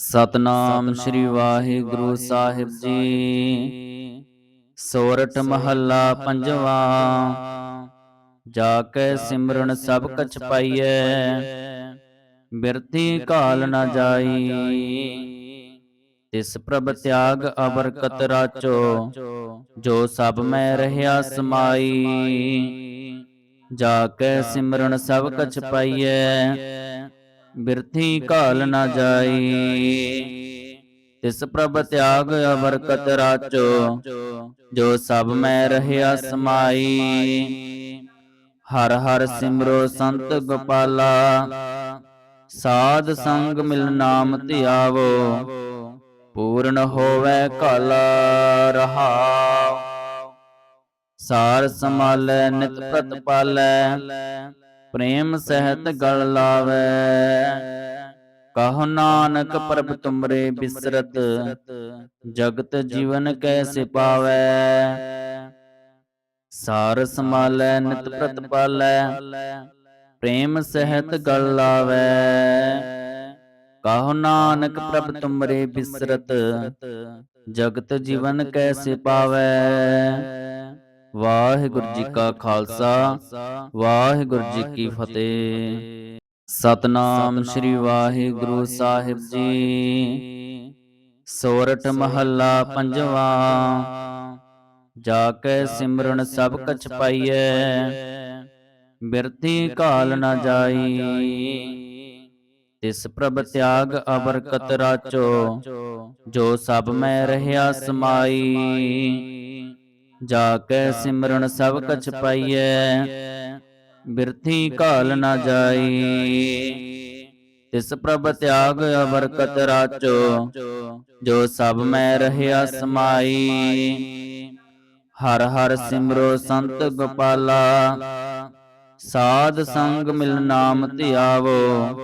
ਸਤਨਾਮ ਸ੍ਰੀ ਵਾਹਿਗੁਰੂ ਸਾਹਿਬ ਜੀ। ਸੋਰਠ ਮਹੱਲਾ ਪੰਜਵਾ। ਜਾ ਕੈ ਸਿਮਰਨ ਸਭ ਕਛ ਪਾਈਐ। ਬਿਰਤੀ ਕਾਲ ਨ ਜਾਈ। ਤਿਸ ਪ੍ਰਭ ਤਿਆਗ ਅਬਰ ਕਤ ਰਾਚੋ। ਜੋ ਸਭ ਮੈਂ ਰਹਿਆ ਸਮਾਈ। ਜਾ ਕੈ ਸਿਮਰਨ ਸਭ ਕਛ ਪਾਈਐ। ਬਿਰਥੀ ਕਾਲ ਨ ਜਾਈ। ਤਿਸ ਪ੍ਰਭ ਤਿਆਗ ਅਬਰਕਤ ਰਾਚੋ। ਜੋ ਸਭ ਮੈਂ ਰਹਿਆ ਸਮਾਈ। ਹਰ ਹਰ ਸਿਮਰੋ ਸੰਤ ਗੋਪਾਲਾ। ਸਾਧ ਸੰਗ ਮਿਲ ਨਾਮ ਧਿਆਵੋ। ਪੂਰਨ ਹੋਵੇ ਕਲ ਰਹਾਉ ਸਾਰ ਸਮਾਲੈ ਨਿਤ ਪ੍ਰਤਪਾਲੈ ਪ੍ਰੇਮ ਸਹਿਤ ਗਲ ਲਾਵੇ। ਕਹੋ ਨਾਨਕ ਪ੍ਰਭ ਤੁਮਰੇ ਬਿਸਰਤ, ਜਗਤ ਜੀਵਨ ਕੈਸੇ ਪਾਵੇ। ਸਾਰ ਸਮਾਲੈ ਨਿਤ ਪ੍ਰਤਪਾਲੈ ਪ੍ਰੇਮ ਸਹਿਤ ਗਲ ਲਾਵੇ। ਕਹੋ ਨਾਨਕ ਪ੍ਰਭ ਤੁਮਰੇ ਬਿਸਰਤ, ਜਗਤ ਜੀਵਨ ਕੈਸੇ ਪਾਵੇ। ਵਾਹਿਗੁਰੂ ਜੀ ਕਾ ਖਾਲਸਾ ਵਾਹਿਗੁਰੂ ਜੀ ਕੀ ਫਤਿਹ। ਸਤਨਾਮ ਸ੍ਰੀ ਵਾਹਿਗੁਰੂ ਸਾਹਿਬ ਜੀ। ਸੋਰਠ ਮਹੱਲਾ ਪੰਜਵਾ। ਜਾ ਕੈ ਸਿਮਰਨ ਸਭ ਕਛ ਪਾਈਐ। ਬਿਰਤੀ ਕਾਲ ਨ ਜਾਈ। ਤਿਸ ਪ੍ਰਭ ਤਿਆਗ ਅਬਰ ਕਤ ਰਾਚੋ। ਜੋ ਸਭ ਮੈਂ ਰਹਿਆ ਸਮਾਈ। ਜਾ ਕੈ ਸਿਮਰਨ ਸਭ ਕਛ ਪਾਈਐ। ਬਿਰਥੀ ਕਾਲ ਨ ਜਾਈ। ਤਿਸ ਪ੍ਰਭ ਤਿਆਗ ਅਬਰਕਤ ਰਾਚੋ। ਜੋ ਸਭ ਮੈਂ ਰਹਿਆ ਸਮਾਈ। ਹਰ ਹਰ ਸਿਮਰੋ ਸੰਤ ਗੋਪਾਲਾ। ਸਾਧ ਸੰਗ ਮਿਲ ਨਾਮ ਧਿਆਵੋ।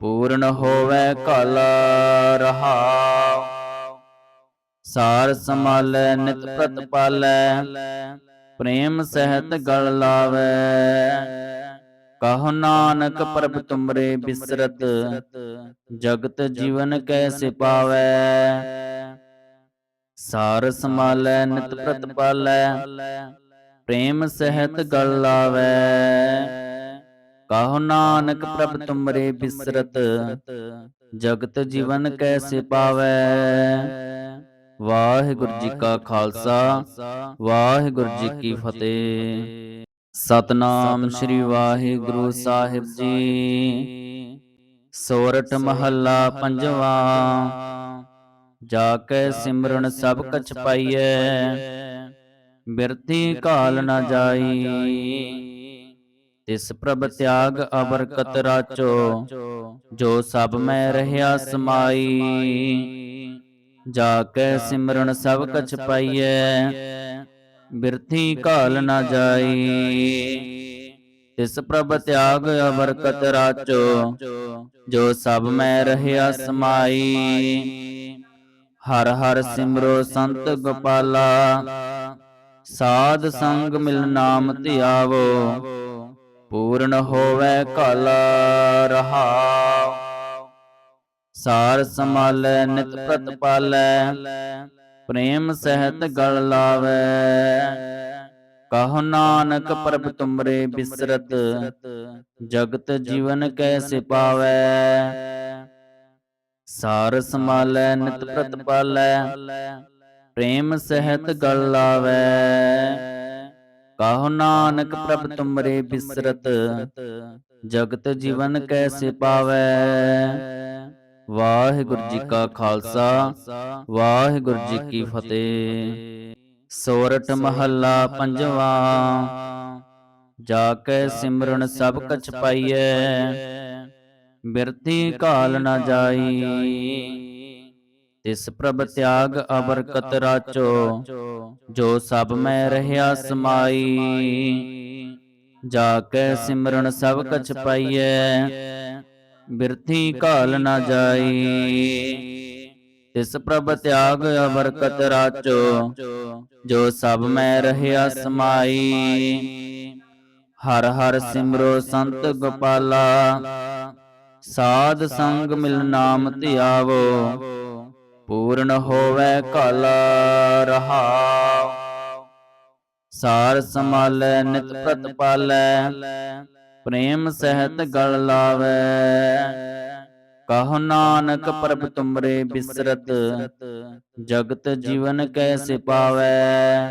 ਪੂਰਨ ਹੋਵੇ ਕਲ ਰਹਾਉ ਸਾਰ ਸਮਾਲੈ ਨਿਤ ਪ੍ਰਤਪਾਲੈ ਪ੍ਰੇਮ ਸਹਿਤ ਗਲ ਲਾਵੇ। ਕਹੋ ਨਾਨਕ ਪ੍ਰਭ ਤੁਮਰੇ ਬਿਸਰਤ। ਜਗਤ ਜੀਵਨ ਕੈਸੇ ਪਾਵੇ। ਸਾਰ ਸਮਾਲੈ ਨਿਤ ਪ੍ਰਤਪਾਲੈ ਪ੍ਰੇਮ ਸਹਿਤ ਗਲ ਲਾਵੇ। ਕਹੋ ਨਾਨਕ ਪ੍ਰਭ ਤੁਮਰੇ ਬਿਸਰਤ। ਜਗਤ ਜੀਵਨ ਕੈਸੇ ਪਾਵੇ। ਵਾਹਿਗੁਰੂ ਜੀ ਕਾ ਖਾਲਸਾ ਵਾਹਿਗੁਰੂ ਜੀ ਕੀ ਫਤਿਹ। ਸਤਨਾਮ ਸ੍ਰੀ ਵਾਹਿਗੁਰੂ ਸਾਹਿਬ ਜੀ। ਸੋਰਠ ਮਹੱਲਾ ਪੰਜਵਾ। ਜਾ ਕੈ ਸਿਮਰਨ ਸਭ ਕਛ ਪਾਈਐ। ਬਿਰਤੀ ਕਾਲ ਨ ਜਾਈ। ਤਿਸ ਪ੍ਰਭ ਤਿਆਗ ਅਬਰ ਕਤ ਰਾਚੋ। ਜੋ ਸਭ ਮੈਂ ਰਹਿਆ ਸਮਾਈ। ਜਾ ਕੈ ਸਿਮਰਨ ਸਭ ਕਛ ਪਾਈਐ। ਬਿਰਥੀ ਕਾਲ ਨ ਜਾਈ। ਤਿਸ ਪ੍ਰਭ ਤਿਆਗ ਅਬਰਕਤ ਰਾਚੋ। ਜੋ ਸਭ ਮੈਂ ਰਹਿਆ ਸਮਾਈ। ਹਰ ਹਰ ਸਿਮਰੋ ਸੰਤ ਗੋਪਾਲਾ। ਸਾਧ ਸੰਗ ਮਿਲ ਨਾਮ ਧਿਆਵੋ। ਪੂਰਨ ਹੋਵੇ ਕਲ ਰਹਾਉ ਸਾਰ ਸਮਾਲੈ ਨਿਤ ਪ੍ਰਤਪਾਲੈ ਪ੍ਰੇਮ ਸਹਿਤ ਗਲ ਲਾਵੇ। ਕਹੋ ਨਾਨਕ ਪ੍ਰਭ ਤੁਮਰੇ ਬਿਸਰਤ। ਜਗਤ ਜੀਵਨ ਕੈਸੇ ਪਾਵੇ। ਸਾਰ ਸਮਾਲੈ ਨਿਤ ਪ੍ਰਤਪਾਲੈ ਪ੍ਰੇਮ ਸਹਿਤ ਗਲ ਲਾਵੇ। ਕਹੋ ਨਾਨਕ ਪ੍ਰਭ ਤੁਮਰੇ ਬਿਸਰਤ। ਜਗਤ ਜੀਵਨ ਕੈਸੇ ਪਾਵੇ। ਵਾਹਿਗੁਰੂ ਜੀ ਕਾ ਖਾਲਸਾ ਵਾਹਿਗੁਰੂ ਜੀ ਕੀ ਫਤਿਹ। ਸੋਰਠ ਮਹੱਲਾ ਪੰਜਵਾ ਜਾ ਕੈ ਸਿਮਰਨ ਸਭ ਕਛ ਪਾਈਐ। ਬਿਰਤੀ ਕਾਲ ਨ ਜਾਈ। ਤਿਸ ਪ੍ਰਭ ਤਿਆਗ ਅਬਰ ਕਤ ਰਾਚੋ ਜੋ ਸਭ ਮੈਂ ਰਹਿਆ ਸਮਾਈ। ਜਾ ਕੈ ਸਿਮਰਨ ਸਭ ਕਛ ਪਾਈਐ। ਬਿਰਥੀ ਕਾਲ ਨ ਜਾਈ। ਤਿਸ ਪ੍ਰਭ ਤਿਆਗ ਅਬਰਕਤ ਰਾਚੋ ਜੋ ਸਭ ਮੈਂ ਰਹਿਆ ਸਮਾਈ। ਹਰ ਹਰ ਸਿਮਰੋ ਸੰਤ ਗੋਪਾਲਾ। ਸਾਧ ਸੰਗ ਮਿਲ ਨਾਮ ਧਿਆਵੋ। ਪੂਰਨ ਹੋਵੇ ਕਲ ਰਹਾਉ ਸਾਰ ਸਮਾਲੈ ਨਿਤ ਪ੍ਰਤਪਾਲੈ। ਪ੍ਰੇਮ ਸਹਿਤ ਗਲ ਲਾਵੈ। ਕਹੋ ਨਾਨਕ ਪ੍ਰਭ ਤੁਮਰੇ ਬਿਸਰਤ। ਜਗਤ ਜੀਵਨ ਕੈਸੇ ਪਾਵੈ।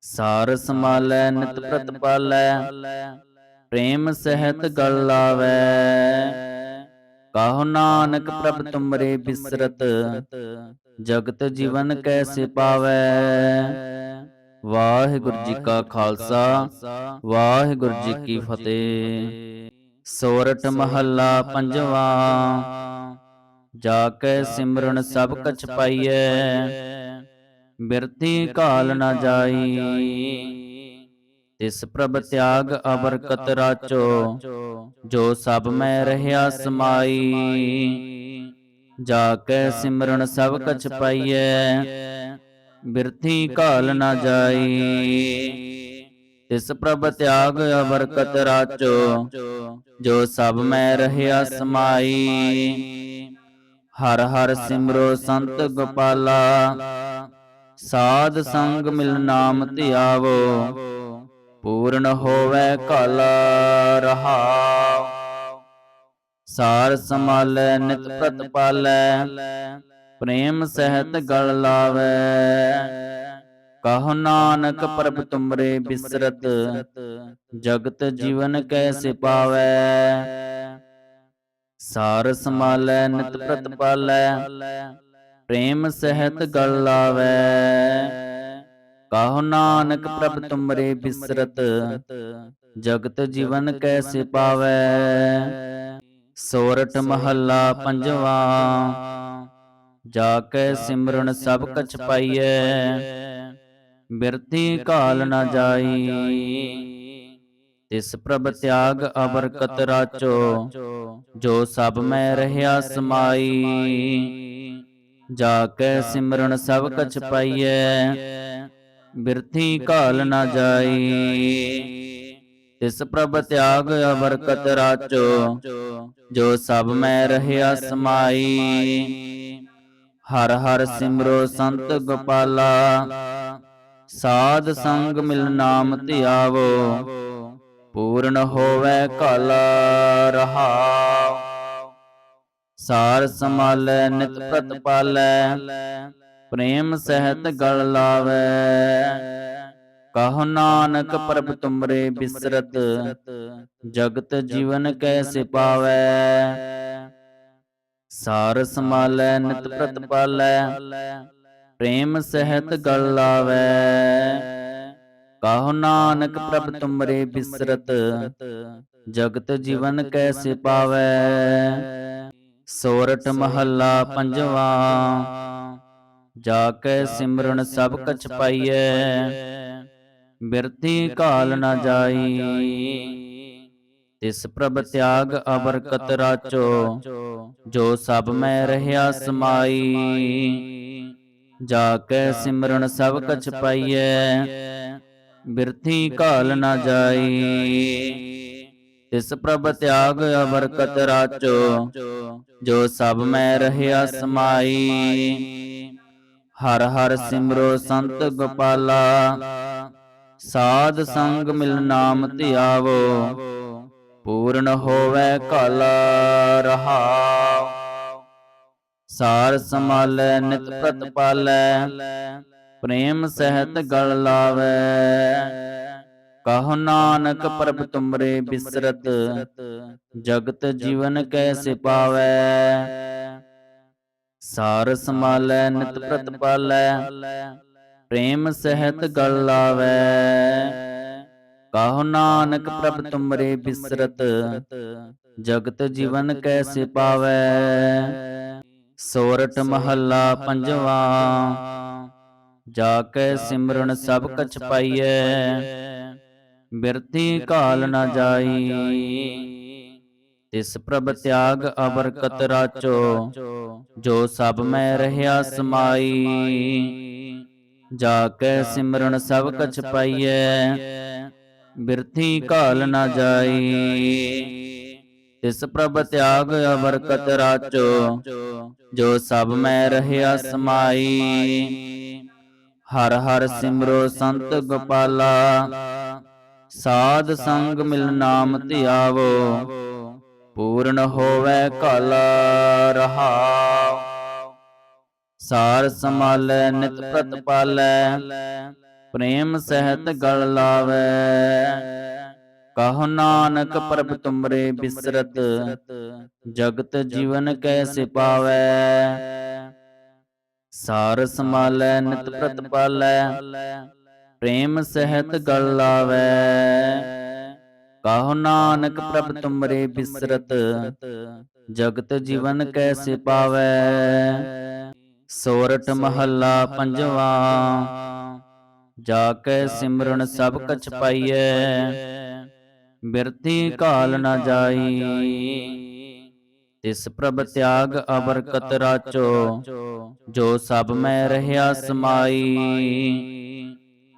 ਸਾਰ ਸਮਾਲੈ ਨਿਤ ਪ੍ਰਤਪਾਲੈ ਪ੍ਰੇਮ ਸਹਿਤ ਗਲ ਲਾਵੈ। ਕਹੋ ਨਾਨਕ ਪ੍ਰਭ ਤੁਮਰੇ ਬਿਸਰਤ। ਜਗਤ ਜੀਵਨ ਕੈਸੇ ਪਾਵੈ। ਵਾਹਿਗੁਰੂ ਜੀ ਕਾ ਖਾਲਸਾ ਵਾਹਿਗੁਰੂ ਜੀ ਕੀ ਫਤਿਹ। ਸੋਰਠ ਮਹੱਲਾ ਪੰਜਵਾ। ਜਾ ਕੇ ਸਿਮਰਨ ਸਭ ਕਛ ਪਾਈਐ। ਬਿਰਤੀ ਕਾਲ ਨਾ ਜਾਈ। ਤਿਸ ਪ੍ਰਭ ਤਿਆਗ ਅਬਰਕਤ ਰਾਚੋ। ਜੋ ਸਭ ਮੈਂ ਰਹਿਆ ਸਮਾਈ। ਜਾ ਕੇ ਸਿਮਰਨ ਸਭ ਕਛ ਪਾਈਐ। ਬਿਰਥੀ ਕਾਲ ਨਾ ਜਾਈ। ਤਿਸ ਪ੍ਰਭ ਤਿਆਗ ਅਬਰਕਤ ਰਾਚੋ ਜੋ ਸਭ ਮੈਂ ਰਹਿਆ ਸਮਾਈ। ਹਰ ਹਰ ਸਿਮਰੋ ਸੰਤ ਗੋਪਾਲਾ ਸਾਧ ਸੰਗ ਮਿਲ ਨਾਮ ਧਿਆਵੋ। ਪੂਰਨ ਹੋਵੇ ਕਲ ਰਹਾਉ ਸਾਰ ਸਮਾਲੈ ਨਿਤ ਪ੍ਰਤਪਾਲੈ। ਪ੍ਰੇਮ ਸਹਿਤ ਗਲ ਲਾਵੈ। ਕਹੋ ਨਾਨਕ ਪ੍ਰਭ ਤੁਮਰੇ ਬਿਸਰਤ, ਜਗਤ ਜੀਵਨ ਕੈਸੇ ਪਾਵੈ। ਸਾਰ ਸਮਾਲੈ ਨਿਤ ਪ੍ਰਤਪਾਲੈ ਪ੍ਰੇਮ ਸਹਿਤ ਗਲ ਲਾਵੈ। ਕਹੋ ਨਾਨਕ ਪ੍ਰਭ ਤੁਮਰੇ ਬਿਸਰਤ, ਜਗਤ ਜੀਵਨ ਕੈਸੇ ਪਾਵੈ। ਸੋਰਠ ਮਹੱਲਾ ਪੰਜਵਾ ਜਾ ਕੇ ਸਿਮਰਨ ਸਭ ਕਛ ਪਾਈਐ। ਬਿਰਤੀ ਕਾਲ ਨਾ ਜਾਈ। ਤਿਸ ਪ੍ਰਭ ਤਿਆਗ ਅਬਰਕਤ ਰਾਚੋ। ਜੋ ਸਭ ਮੈਂ ਰਹਿਆ ਸਮਾਈ। ਜਾ ਕੇ ਸਿਮਰਨ ਸਭ ਕਛ ਪਾਈਐ। ਬਿਰਥੀ ਕਾਲ ਨਾ ਜਾਈ। ਤਿਸ ਪ੍ਰਭ ਤਿਆਗ ਅਬਰਕਤ ਰਾਚੋ। ਜੋ ਸਭ ਮੈਂ ਰਹਿਆ ਸਮਾਈ। ਹਰ ਹਰ ਸਿਮਰੋ ਸੰਤ ਗੋਪਾਲਾ। ਸਾਧ ਸੰਗ ਮਿਲ ਨਾਮ ਧਿਆਵੋ। ਪੂਰਨ ਹੋਵੇ ਕਲ ਰਹਾਉ ਸਾਰ ਸਮਾਲੈ ਨਿਤ ਪ੍ਰਤਪਾਲੈ ਪ੍ਰੇਮ ਸਹਿਤ ਗਲ ਲਾਵੈ। ਕਹੋ ਨਾਨਕ ਪ੍ਰਭ ਤੁਮਰੇ ਬਿਸਰਤ। ਜਗਤ ਜੀਵਨ ਕੈਸੇ ਪਾਵੈ। ਸਾਰ ਸਮਾਲੈ ਨਿਤ ਪ੍ਰਤਪਾਲੈ ਪ੍ਰੇਮ ਸਹਿਤ ਗਲ ਲਾਵੈ। ਕਹੋ ਨਾਨਕ ਪ੍ਰਭ ਤੁਮਰੇ ਬਿਸਰਤ, ਜਗਤ ਜੀਵਨ ਕੈਸੇ ਪਾਵੈ। ਸੋਰਠ ਮਹੱਲਾ ਪੰਜਵਾ, ਜਾ ਕੇ ਸਿਮਰਨ ਸਭ ਕਛ ਪਾਈਐ। ਬਿਰਤੀ ਕਾਲ ਨਾ ਜਾਈ। ਤਿਸ ਪ੍ਰਭ ਤਿਆਗ ਅਬਰਕਤ ਰਾਚੋ ਜੋ ਸਭ ਮੈਂ ਰਹਿਆ ਸਮਾਈ। ਜਾ ਕੇ ਸਿਮਰਨ ਸਭ ਕਛ ਪਾਈਐ, ਬਿਰਥੀ ਕਾਲ ਨਾ ਜਾਈ। ਤਿਸ ਪ੍ਰਭ ਤਿਆਗ ਅਵਰਕਤ ਰਾਚੋ ਜੋ ਸਭ ਮੈਂ ਰਹਿਆ ਸਮਾਈ। ਹਰ ਹਰ ਸਿਮਰੋ ਸੰਤ ਗੋਪਾਲਾ, ਸਾਧ ਸੰਗ ਮਿਲ ਨਾਮ ਧਿਆਵੋ। ਪੂਰਨ ਹੋਵੇ ਕਲ ਰਹਾਉ ਸਾਰ ਸਮਾਲੈ ਨਿਤ ਪ੍ਰਤਪਾਲੈ ਪ੍ਰੇਮ ਸਹਿਤ ਗਲ ਲਾਵੈ। ਕਹੋ ਨਾਨਕ ਪ੍ਰਭ ਤੁਮਰੇ ਬਿਸਰਤ, ਜਗਤ ਜੀਵਨ ਕੈਸੇ ਪਾਵੈ। ਸਾਰ ਸਮਾਲੈ ਨਿਤ ਪ੍ਰਤਪਾਲੈ ਪ੍ਰੇਮ ਸਹਿਤ ਗਲ ਲਾਵੈ। ਕਹੋ ਨਾਨਕ ਪ੍ਰਭ ਤੁਮਰੇ ਬਿਸਰਤ ਜਗਤ ਜੀਵਨ ਕੈਸੇ ਪਾਵੈ? ਸੋਰਠ ਮਹੱਲਾ ਪੰਜਵਾ ਜਾ ਕੇ ਸਿਮਰਨ ਸਭ ਕਛ ਪਾਈਐ। ਬਿਰਤੀ ਕਾਲ ਨਾ ਜਾਈ। ਤਿਸ ਪ੍ਰਭ ਤਿਆਗ ਅਬਰਕਤ ਰਾਚੋ। ਜੋ ਸਭ ਮੈਂ ਰਹਿਆ ਸਮਾਈ। ਜਾ ਕੇ ਸਿਮਰਨ ਸਭ ਕਛ ਪਾਈਐ। ਬਿਰਥੀ ਕਾਲ ਨਾ ਜਾਈ। ਤਿਸ ਪ੍ਰਭ ਤਿਆਗ ਅਬਰਕਤ ਰਾਚੋ ਜੋ ਸਭ ਮੈਂ ਰਹਿਆ ਸਮਾਈ। ਹਰ ਹਰ ਸਿਮਰੋ ਸੰਤ ਗੋਪਾਲਾ। ਸਾਧ ਸੰਗ ਮਿਲ ਨਾਮ ਧਿਆਵੋ। ਪੂਰਨ ਹੋਵੇ ਕਲ ਰਹਾਉ ਸਾਰ ਸਮਾਲੈ ਨਿਤ ਪ੍ਰਤਪਾਲੈ ਪ੍ਰੇਮ ਸਹਿਤ ਗਲ ਲਾਵੈ। ਕਹੋ ਨਾਨਕ ਪ੍ਰਭ ਤੁਮਰੇ ਬਿਸਰਤ। ਜਗਤ ਜੀਵਨ ਕੈਸੇ ਪਾਵੈ। ਸਾਰ ਸਮਾਲੈ ਨਿਤ ਪ੍ਰਤਪਾਲੈ। ਪ੍ਰੇਮ ਸਹਿਤ ਗਲ ਲਾਵੈ। ਕਹੋ ਨਾਨਕ ਪ੍ਰਭ ਤੁਮਰੇ ਬਿਸਰਤ। ਜਗਤ ਜੀਵਨ ਕੈਸੇ ਪਾਵੈ। ਸੋਰਠ ਮਹੱਲਾ ਪੰਜਵਾ। ਜਾ ਕੇ ਸਿਮਰਨ ਸਭ ਕਛ ਪਾਈਐ। ਬਿਰਤੀ ਕਾਲ ਨ ਜਾਈ। ਤਿਸ ਪ੍ਰਭ ਤਿਆਗ ਅਬਰਕਤ ਰਾਚੋ। ਜੋ ਸਭ ਮੈਂ ਰਹਿਆ ਸਮਾਈ।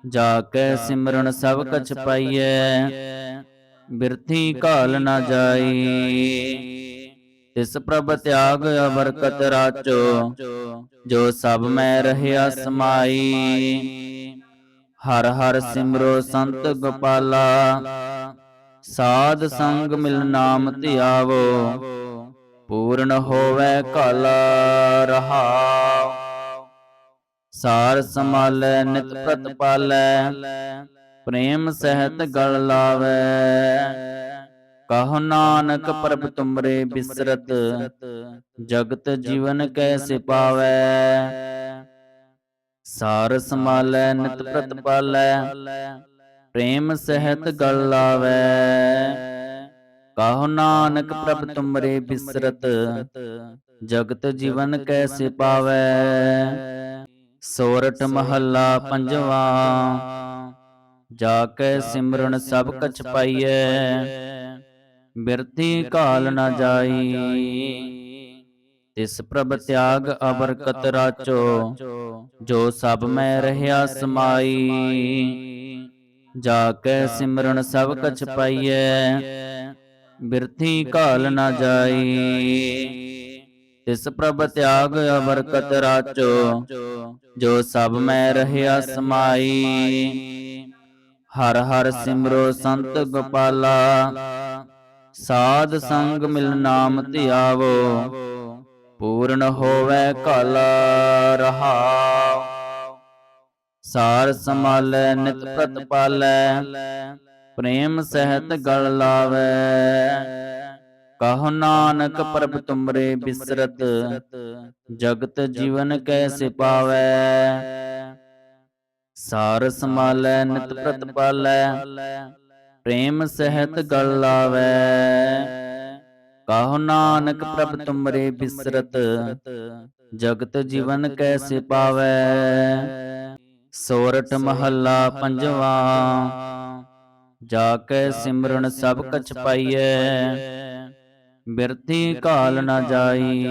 ਜਾ ਕੇ ਸਿਮਰਨ ਸਭ ਕਛ ਪਾਈਐ। ਬਿਰਥੀ ਕਾਲ ਨ ਜਾਈ। ਤਿਸ ਪ੍ਰਭ ਤਿਆਗ ਅਬਰਕਤ ਰਾਚੋ। ਜੋ ਸਭ ਮੈਂ ਰਹਿਆ ਸਮਾਈ। ਹਰ ਹਰ ਸਿਮਰੋ ਸੰਤ ਗੋਪਾਲਾ। ਸਾਧ ਸੰਗ ਮਿਲ ਨਾਮ ਧਿਆਵੋ। ਪੂਰਨ ਹੋਵੇ ਕਲ ਰਹਾਉ। ਸਾਰ ਸਮਾਲੈ ਨਿਤ ਪ੍ਰਤਪਾਲੈ ਪ੍ਰੇਮ ਸਹਿਤ ਗਲ ਲਾਵੈ। ਕਹੋ ਨਾਨਕ ਪ੍ਰਭ ਤੁਮਰੇ ਬਿਸਰਤ। ਜਗਤ ਜੀਵਨ ਕੈਸੇ ਪਾਵੈ। ਸਾਰ ਸਮਾਲੈ ਨਿਤ ਪ੍ਰਤਪਾਲੈ ਪ੍ਰੇਮ ਸਹਿਤ ਗਲ ਲਾਵੈ। ਕਹੋ ਨਾਨਕ ਪ੍ਰਭ ਤੁਮਰੇ ਬਿਸਰਤ, ਜਗਤ ਜੀਵਨ ਕੈਸੇ ਪਾਵੈ। ਸੋਰਠ ਮਹੱਲਾ ਪੰਜਵਾ ਜਾ ਕੇ ਸਿਮਰਨ ਸਭ ਕਛ ਪਾਈਐ। ਬਿਰਤੀ ਕਾਲ ਨਾ ਜਾਈ। ਤਿਸ ਪ੍ਰਭ ਤਿਆਗ ਅਬਰਕਤ ਰਾਚੋ ਜੋ ਸਭ ਮੈਂ ਰਹਿਆ ਸਮਾਈ। ਜਾ ਕੇ ਸਿਮਰਨ ਸਭ ਕਛ ਪਾਈਐ। ਬਿਰਥੀ ਕਾਲ ਨ ਜਾਈ। ਤਿਸ ਪ੍ਰਭ ਤਿਆਗ ਅਬਰਕਤ ਰਾਚੋ ਜੋ ਸਭ ਮੈਂ ਰਹਿਆ ਸਮਾਈ। ਹਰ ਹਰ ਸਿਮਰੋ ਸੰਤ ਗੋਪਾਲਾ। ਸਾਧ ਸੰਗ ਮਿਲ ਨਾਮ ਧਿਆਵੋ। ਪੂਰਨ ਹੋਵੇ ਕਲ ਰਹਾਉ ਸਾਰ ਸਮਾਲੈ ਨਿਤ ਪ੍ਰਤਪਾਲੈ ਪ੍ਰੇਮ ਸਹਿਤ ਗਲ ਲਾਵੈ। ਕਹੋ ਨਾਨਕ ਪ੍ਰਭ ਤੁਮਰੇ ਬਿਸਰਤ, ਜਗਤ ਜੀਵਨ ਕੈਸੇ ਪਾਵੈ। ਸਾਰ ਸਮਾਲੈ ਨਿਤ ਪ੍ਰਤਪਾਲੈ ਪ੍ਰੇਮ ਸਹਿਤ ਗਲ ਲਾਵੈ। ਕਹੋ ਨਾਨਕ ਪ੍ਰਭ ਤੁਮਰੇ ਬਿਸਰਤ ਜਗਤ ਜੀਵਨ ਕੈਸੇ ਪਾਵੈ? ਸੋਰਠ ਮਹੱਲਾ ਪੰਜਵਾ ਜਾ ਕੇ ਸਿਮਰਨ ਸਭ ਕਛ ਪਾਈਐ। ਬਿਰਤੀ ਕਾਲ ਨ ਜਾਈ।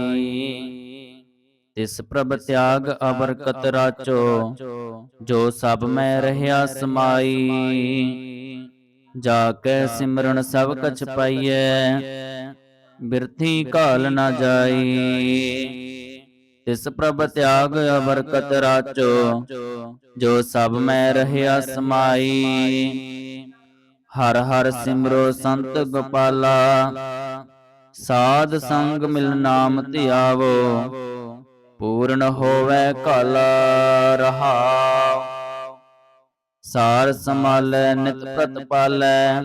ਤਿਸ ਪ੍ਰਭ ਤਿਆਗ ਅਬਰਕਤ ਰਾਚੋ। ਜੋ ਸਭ ਮੈਂ ਰਹਿਆ ਸਮਾਈ। ਜਾ ਕੇ ਸਿਮਰਨ ਸਭ ਕਛ ਪਾਈਐ। ਬਿਰਥੀ ਕਾਲ ਨ ਜਾਈ। ਤਿਸ ਪ੍ਰਭ ਤਿਆਗ ਅਬਰਕਤ ਰਾਚੋ ਜੋ ਸਭ ਮੈਂ ਰਹਿਆ ਸਮਾਈ। ਹਰ ਹਰ ਸਿਮਰੋ ਸੰਤ ਗੋਪਾਲਾ। ਸਾਧ ਸੰਗ ਮਿਲ ਨਾਮ ਧਿਆਵੋ। ਪੂਰਨ ਹੋਵੇ ਕਲ ਰਹਾਉ ਸਾਰ ਸਮਾਲੈ ਨਿਤ ਪ੍ਰਤਪਾਲੈ।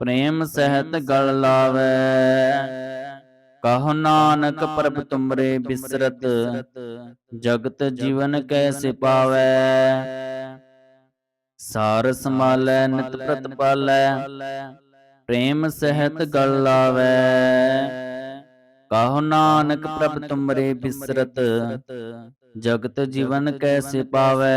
ਪ੍ਰੇਮ ਸਹਿਤ ਗਲ ਲਾਵੈ। ਕਹੋ ਨਾਨਕ ਪ੍ਰਭ ਤੁਮਰੇ ਬਿਸਰਤ, ਜਗਤ ਜੀਵਨ ਕੈਸੇ ਪਾਵੈ ਸਾਰ ਸਮਾਲੈ ਨਿਤ ਪ੍ਰਤਪਾਲੈ ਪ੍ਰੇਮ ਸਹਿਤ ਗਲ ਲਾਵੈ। ਕਹੋ ਨਾਨਕ ਪ੍ਰਭ ਤੁਮਰੇ ਬਿਸਰਤ, ਜਗਤ ਜੀਵਨ ਕੈਸੇ ਪਾਵੈ